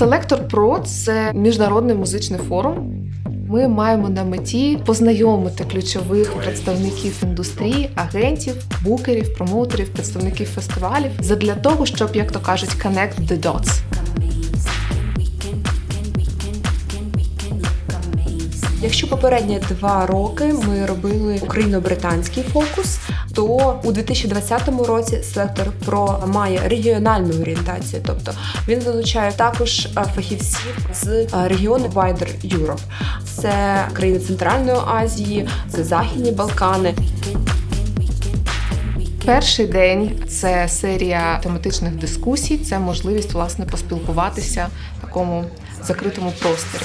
Селектор Про це міжнародний музичний форум. Ми маємо на меті познайомити ключових представників індустрії, агентів, букерів, промоутерів, представників фестивалів задля того, щоб, як то кажуть, connect the dots. Якщо попередні два роки ми робили україно-британський фокус, то у 2020 році сектор ПРО має регіональну орієнтацію, тобто він залучає також е, фахівців з е, регіону Wider Europe. Це країни Центральної Азії, це Західні Балкани. Перший день це серія тематичних дискусій, це можливість власне поспілкуватися в такому закритому просторі.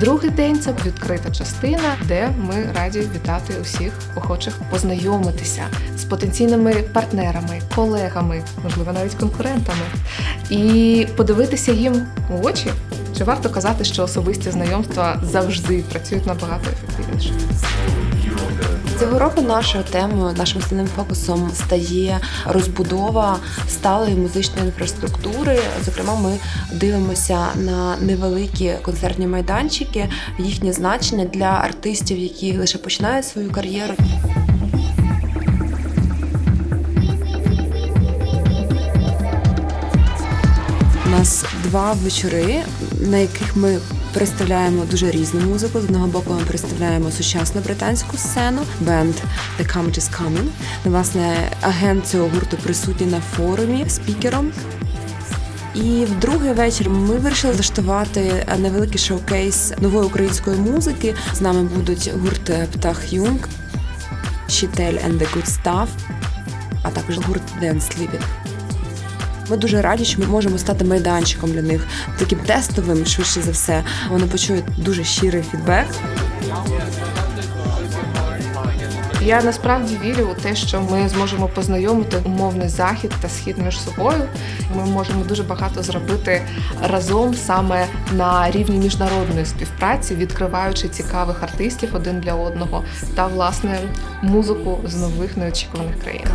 Другий день це відкрита частина, де ми раді вітати усіх охочих познайомитися з потенційними партнерами, колегами, можливо, навіть конкурентами, і подивитися їм у очі. Чи варто казати, що особисті знайомства завжди працюють набагато ефективніше? Цього року нашою темою, нашим основним фокусом стає розбудова сталої музичної інфраструктури. Зокрема, ми дивимося на невеликі концертні майданчики, їхнє значення для артистів, які лише починають свою кар'єру. У нас два вечори, на яких ми представляємо дуже різну музику. З одного боку, ми представляємо сучасну британську сцену, бенд The Come Is Coming. Власне, агент цього гурту присутній на форумі спікером. І в другий вечір ми вирішили влаштувати невеликий шоукейс нової української музики. З нами будуть гурт Птах Юнг, Щитель and the Good Stuff, а також гурт Dance Sleeping. Ми дуже раді, що ми можемо стати майданчиком для них, таким тестовим, швидше за все. Вони почують дуже щирий фідбек. Я насправді вірю у те, що ми зможемо познайомити умовний захід та схід між собою. Ми можемо дуже багато зробити разом саме на рівні міжнародної співпраці, відкриваючи цікавих артистів один для одного та власне музику з нових неочікуваних країн.